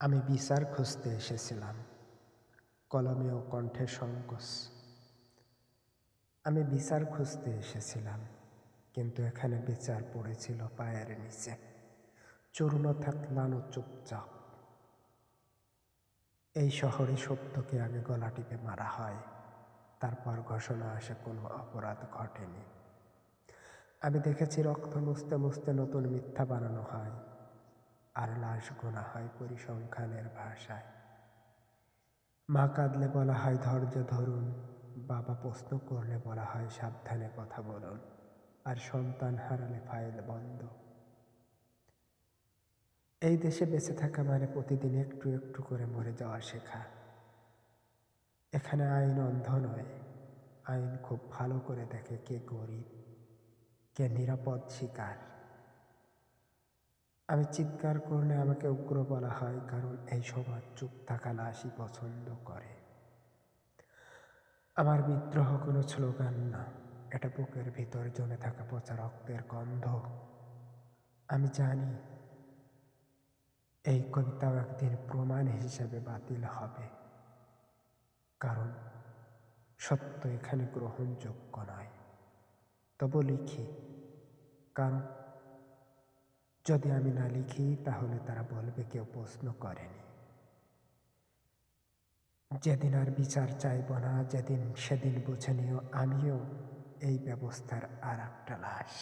আমি বিচার খুঁজতে এসেছিলাম, কলমে ও কণ্ঠে সংকোচ। আমি বিচার খুঁজতে এসেছিলাম, কিন্তু এখানে বিচার পড়েছিল পায়ের নিচে। চূর্ণ থাকলানো চুপচাপ। এই শহরে সত্যকে আগে গলা টিপে মারা হয়, তারপর ঘোষণা আসে কোনো অপরাধ ঘটেনি। আমি দেখেছি রক্ত মুছতে মুছতে নতুন মিথ্যা বানানো হয়। আর লাশ গোনা হয় পরিসংখ্যানের ভাষায়। মা কাঁদলে বলা হয়, ধৈর্য ধরুন। বাবা প্রশ্ন করলে বলা হয়, সাবধানে কথা বলুন। আর সন্তান হারালে ফাইল বন্ধ। এই দেশে বেঁচে থাকা মানে প্রতিদিন একটু একটু করে মরে যাওয়া শেখা। এখানে আইন অন্ধ নয়। আইন খুব ভালো করে দেখে কে গরিব, কে নিরাপদ শিকার। আমি চিৎকার করলে আমাকে উগ্র বলা হয়, কারণ এই সমাজ চুপ থাকা লাশই পছন্দ করে। আমার বিদ্রোহ কোনো স্লোগান না, এটা বুকের ভিতর জমে থাকা পচা রক্তের গন্ধ। আমি জানি এই কবিতাও একদিন প্রমাণ হিসেবে বাতিল হবে, কারণ সত্য এখানে গ্রহণযোগ্য নয়। তবু লিখি, কারণ যদি আমি না লিখি, তাহলে তারা বলবে কেউ প্রশ্ন করেনি। যেদিন আর বিচার চাইব না, যেদিন সেদিন বুঝে নিও, আমিও এই ব্যবস্থার আর একটা লাশ।